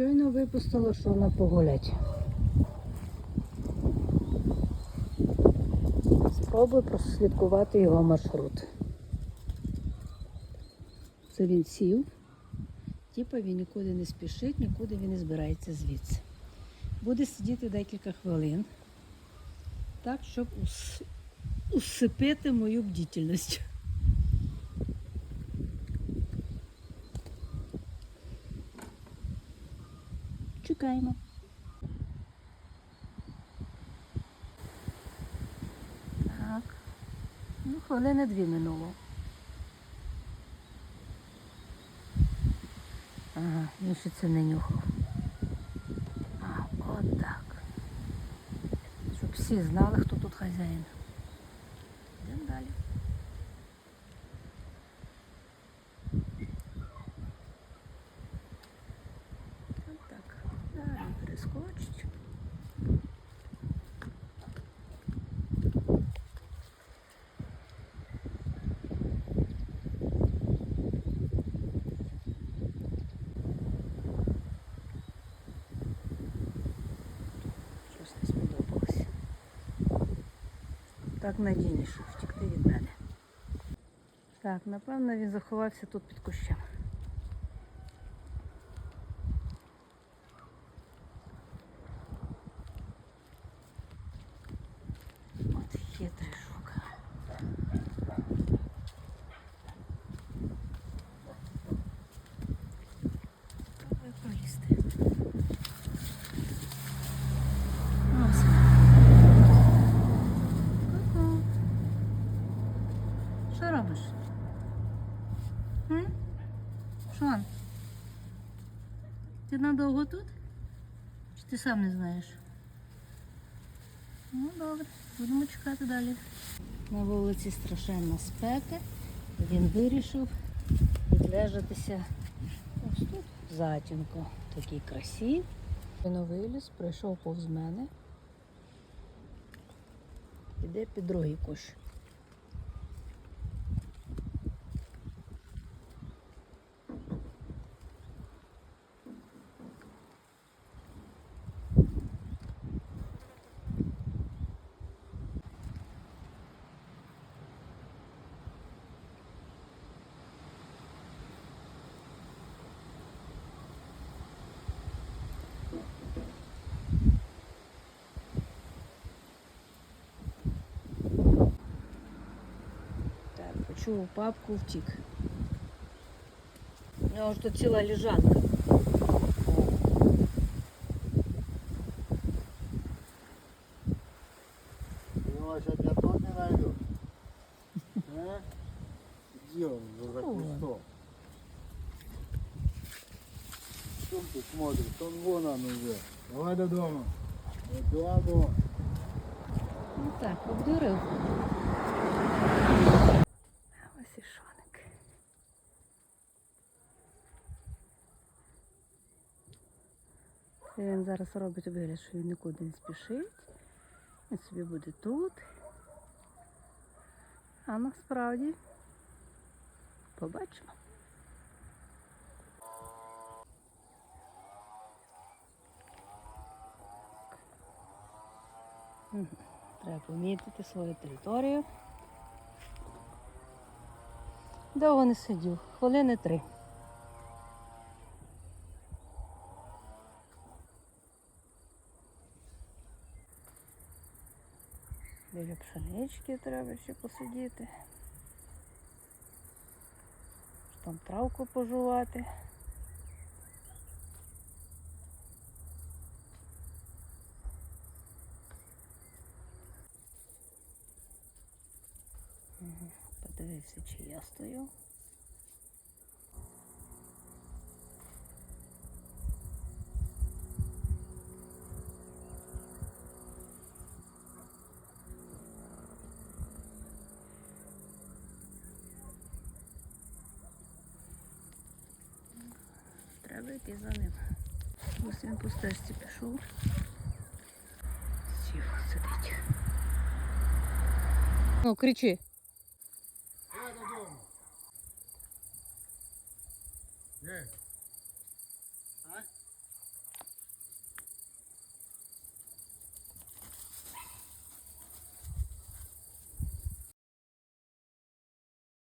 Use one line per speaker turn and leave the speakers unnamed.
Щойно випустила, що вона погулять. Спробуй прослідкувати його маршрут. Це він сів. Типа він нікуди не спішить, нікуди він не збирається звідси. Буде сидіти декілька хвилин, так, щоб ус- усипити мою бдительність. Чекаємо. Так. Ну, хвилини дві минуло. Ага, він ще це не нюхав. А, от так. Щоб всі знали, хто тут хазяїн. Так надійніше втікти від мене. Так, напевно, він заховався тут під кущем. От хитрий М? Шон? Ти надовго тут? Чи ти сам не знаєш? Ну добре, будемо чекати далі. На вулиці страшенна спека. Він вирішив відлежатися ось тут, в затінку. в Такій красі. Він виліз, пройшов повз мене. Іде під другий кущ. Почув папку, втік. У нього ж тут ціла лежанка.
Его сейчас я тут не найду. А? Где он за за
Ой.
кустом? Что ты смотришь? Он вон он уже. Давай до дома. Додому.
Ну так, обдурив. Це Він зараз робить вигляд, що він нікуди не спішить. Він собі буде тут. А насправді побачимо. Треба помітити свою територію. Довго не сидів, хвилини три. Біля пшенички треба ще посидіти. Там травку пожувати. Подивився, чи я стою. Треба йти за ним. Ось він по стежці пішов. Сів, сидить. Ну, кричи.
Давай додому. Є.